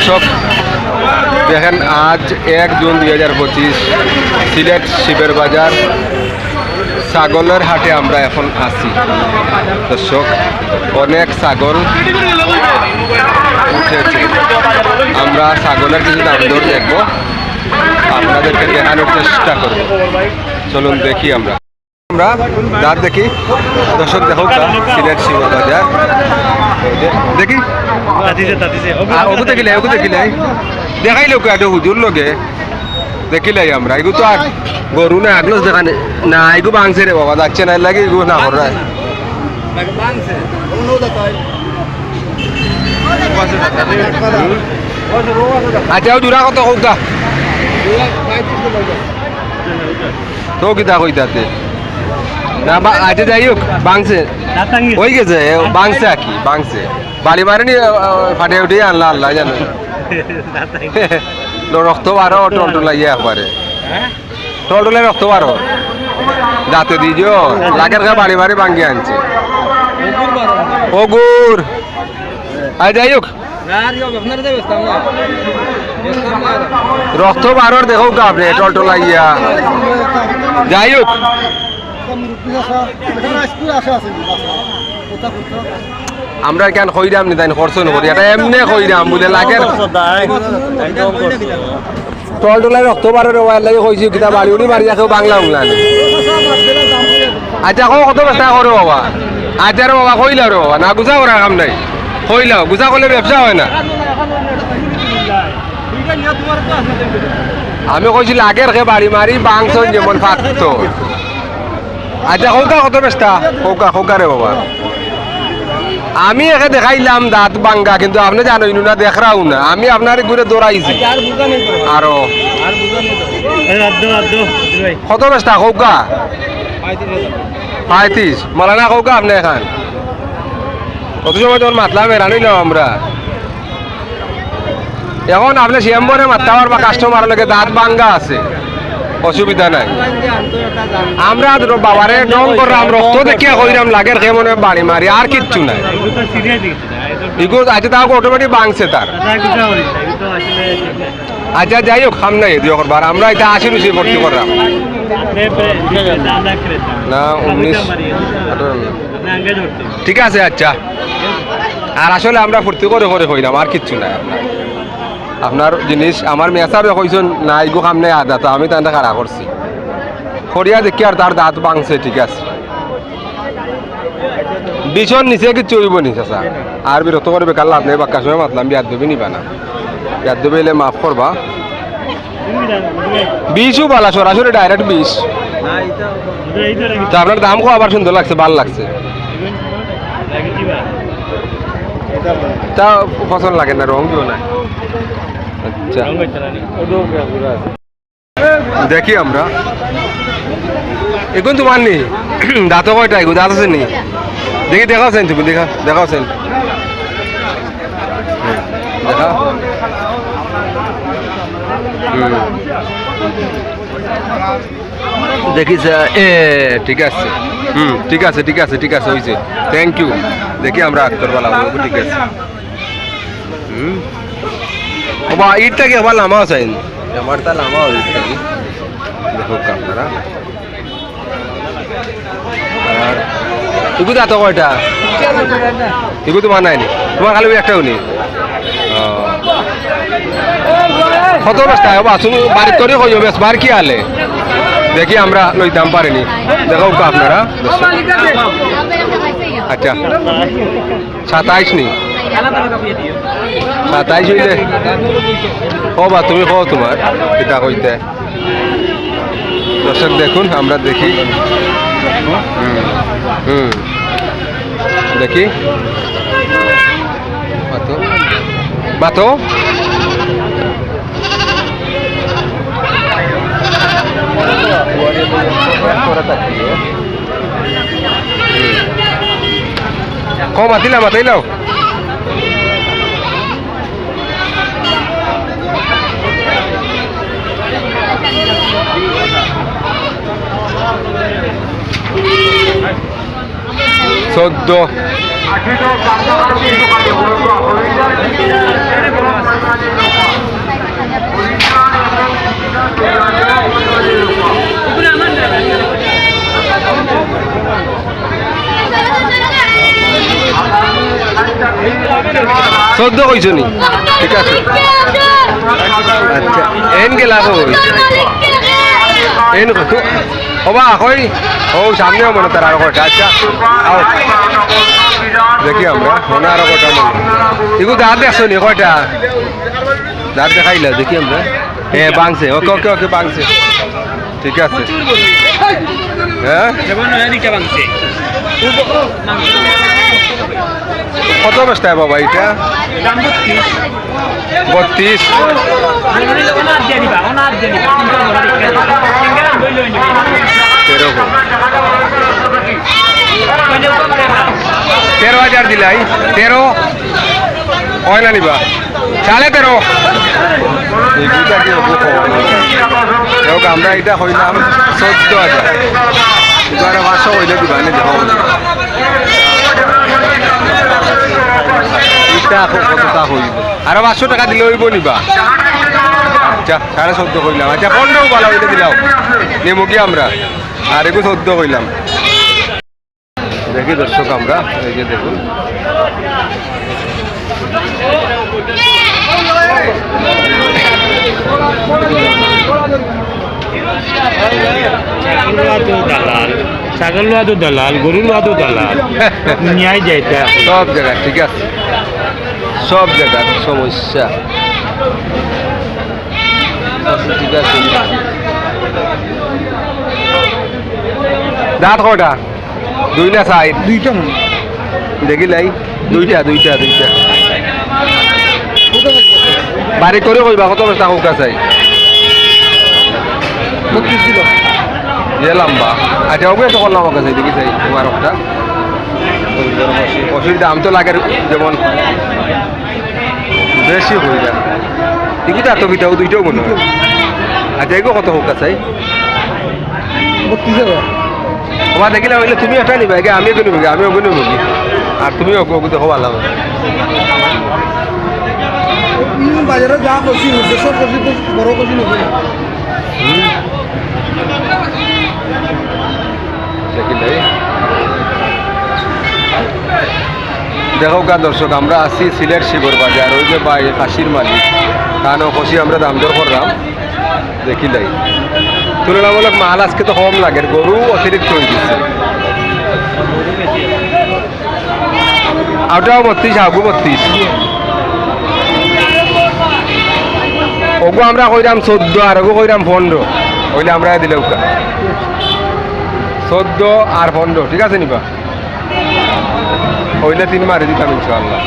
দর্শক, দেখেন আজ এক জুন দুই হাজার পঁচিশ, সিলেট শিবের বাজার, ছাগলের হাটে আমরা এখন আছি। দর্শক, অনেক ছাগল আমরা ছাগলের কিছু দাম দর দেখব। আপনাদেরকে দেখানোর চেষ্টা করব। চলুন দেখি আমরা। আমরা দাঁত দেখি। দর্শক, দেখো সিলেট শিবের বাজার। দেখি। ওগু দেখিলে ওগু দেখিলে দেখাই লোক আগে হুজুর লগে। দেখিলাই আমরা। এগু তো গরু না আগলো দেখা নে- এগু বাংছে রে বাবা যাচ্ছে না লাগে এগু না করা আচ্ছা জোড়া কত গা তো কিতা কইতাতে না বা আচ্ছা যাই হোক বাংছে। হয়ে গেছে বাংছে আর কি বাংছে। বাড়ি মারেনি ফাটে উঠে আনলা আল্লাহ জানো। রক্ত বারো টলটো লাগিয়ে একবারে হ্যাঁ? টলটলে রক্ত বারো। দাঁতে দিজ লাগের গা বাড়ি বাড়ি ভাঙ্গি আনছে। ওগুর আর যাই হোক। রক্ত বারোর দেখো আপনি টলটো লাগিয়া। যাই হোক। আমরা কেন কইরাম নি তাই খরচ নকরি এটা এমনি কইরাম বুঝে লাগের টলটোলাই রক্ত বারোর ওয়ার লাগে কইছি কিতা বাড়ি উড়ি মারি রাখো বাংলা উংলা আচ্ছা কো কত ব্যবসা করো বাবা? আচ্ছা রে বাবা কইলা রে বাবা। না গুছা করার কাম নাই। কইলাও গুছা করলে ব্যবসা হয় না। আমি কইছি লাগের খে বাড়ি মারি বাংশ যেমন ফাঁকতো আচ্ছা কৌকা কত ব্যস্তা কৌকা কৌকা রে বাবা। আমি একে দেখাইলাম দাঁত বাঙ্গা কিন্তু আপনি জানোই না দেখরাও না। আমি আপনার ঘুরে দৌড়াইছি। আরও আদ্দো আদ্দো ভাই। কত ব্যস্তা কৌকা পঁয়ত্রিশ মালানা কৌকা আপনি এখান? কত সময় যখন মাতলাম এরানি না আমরা? এখন আপনি শ্যাম্বরে পারবা কাস্টমার লগে দাঁত বাঙ্গা আছে। অসুবিধা নাই। আমরা বাবারে ডং করলাম রক্ত দেখিয়া কইরাম লাগের খেয়ে মনে হয় বাড়ি মারি আর কিচ্ছু নাই। ইগো আচ্ছা তাকে অটোমেটিক বাংছে তার? আচ্ছা যাই হোক খাম নাই দিও করবার আমরা এটা আশি রুচি ভর্তি করলাম। না উনিশ আগে ধরতে ঠিক আছে আচ্ছা। আর আসলে আমরা ফুর্তি করে করে কইলাম আর কিচ্ছু নাই আপনার। আপনার জিনিস, আমার মেসাবে কইছেন না ইগো খাম নাই আদা তো আমি তান্তা খারাপ করছি খড়িয়া দেখি আর তার দাঁত ভাঙছে, ঠিক আছে। বিছন নিচে কিচ্ছু হইব নি, চাচা। আর বিরক্ত করে বেকার লাভ নেই বাক্কা সময় মাতলাম বিয়ার দেবে নিবা না। বিয়ার দেবে এলে মাফ করবা বিষও বালা সরাসরি ডাইরেক্ট বিষ আপনার দাম কো আবার সুন্দর লাগছে, ভালো লাগছে। তা পছন্দ লাগে না রং দিও না আচ্ছা। দেখি আমরা। এখন তোমার নি দাঁত কয়টা? এগো দাঁত আছে নি দেখি দেখাওছেন তুমি, দেখা দেখাওছেন দেখা। হুম। দেখিস এ, ঠিক আছে। হুম, ঠিক আছে ঠিক আছে ঠিক আছে হয়েছে থ্যাংক ইউ দেখি আমরা আক্তর ঠিক আছে। হুম। কি আবার লামা আছে আমারটা লামা হয়েছে। দেখো আপনারা। আর ইগু দাঁত কয়টা ইগু তোমার নাই নি। তোমার খালি ওই একটাও নেই। কত বাবা তুমি বাড়ির তোরে কই বেশ বার কি আলে? দেখি আমরা লইতাম পারিনি। দেখো কা আপনারা। আচ্ছা। সাতাইশ নি। সাতাইশ হইলে কবা, তুমি কও তোমার এটা কইতে। দর্শক দেখুন, আমরা দেখি। হুম দেখি। বাতো। বাতো? কম মাতিলা মাতাইলাও চোদ্দ। চোদ্দ কইছো নি? ঠিক আছে। আচ্ছা এন গেলা কই এন কত ওবা কই ও সামনে মনে তার আর কয়টা আচ্ছা আও দেখি আমরা মনে আরও কয়টা মনে এগুলো দাঁত দেখছ নি কয়টা দাঁত দেখাইলা দেখি আমরা হ্যাঁ বাংছে ওকে ওকে ওকে বাংছে ঠিক আছে হ্যাঁ কত বস্তায় বাবা এটা বত্রিশ। তেরো তেরো হাজার দিলাই। তেরো। হয় না নিবা? সাড়ে তেরো। আমরা এটা হইলাম চোদ্দ হাজার। এবার পাঁচশো হইলে দিবা নে এটা আকৌ কতটা হইব আরও পাঁচশো টাকা দিলে হইব নিবা আচ্ছা সাড়ে চোদ্দ কইলাম আচ্ছা পনেরো ভালো হইলে দিলাম নেমো কি আমরা আর এগু চোদ্দ কইলাম দেখি দর্শক আমরা এই যে দেখুন দালাল ছাগল তো দালাল গরু লোয়া তো দালাল। নিয়াই যাইতা সব জায়গা ঠিক আছে? সব জায়গার সমস্যা। ঠিক আছে দাঁত কটা দুই না সাইড? দুইটা মনে দেখিলাই দুইটা দুইটা দুইটা। বাড়ি করে কইবা কত বস্তা কৌকা চাই কিলো ইয়ে লম্বা। আচ্ছা ওগুলো তো করলাম আমার কাছে দেখি চাই তোমার একটা কষির দাম তো লাগে যেমন বেশি হয়ে যায়। ঠিকই তো এতকিটাও দুইটাও মনে হয়। আচ্ছা এগুলো কত হোক চাই তোমার দেখিলে হইলে তুমি একটা নিবে আগে আমি এগো নিবি আমি ওগুলো নিবি আর তুমি ওকে ওগুলো দেখো হবে ইউ বাজারে যা তো বড় কষি দেখিলে দেখো গা দর্শক, আমরা আছি সিলেট শিবর বাজার, ওই যে বাই কাশির মালিক কানো কষি আমরা দাম দর করলাম দেখিলাই তুলনামূলক মাল আজকে তো কম লাগে, গরু অতিরিক্ত হয়ে গেছে। ওটাও বত্রিশ, আগু বত্রিশ। ওগু আমরা কইরাম চোদ্দ, আর ওগু কইরাম পনেরো, ওইলে আমরা দিলে ওকা চোদ্দ আর পনেরো ঠিক আছে নিবা? ওইলে তিন মারি দিতাম ইনশাল্লাহ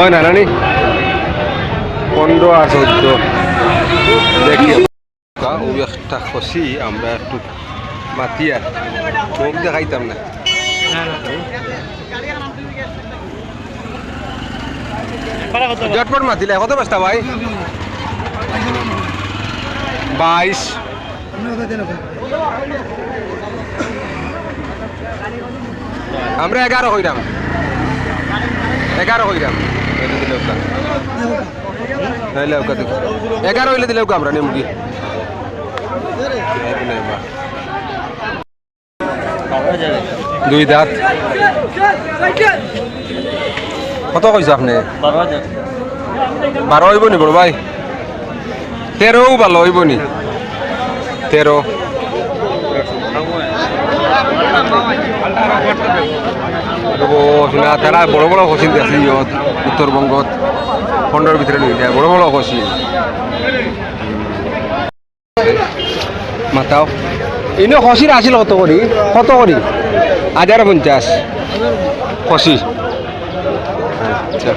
ওই না নানি পনেরো আর চোদ্দ। দেখি। ওই একটা খসি আমরা একটু মাতি আর মুখ দেখাইতাম না। জটপট মাতিলে, কত বস্তা ভাই? বাইশ। আমরা এগারো হইলাম এগারো হইলাম এগারো হইলে দিলে আমরা নেমুগি দুই দাঁত। কত কইছে আপনি? বারো হইব নি বড় ভাই? তেরোও ভালো হইব নি? তেরো শোনা তারা বড় বড় খসিন আছে ইয়ত উত্তরবঙ্গত খণ্ডর ভিতরে যায় বড় বড় খসি মাতাও। ইনো খসির আসিল কত করি কত করি হাজার পঞ্চাশ খসি আচ্ছা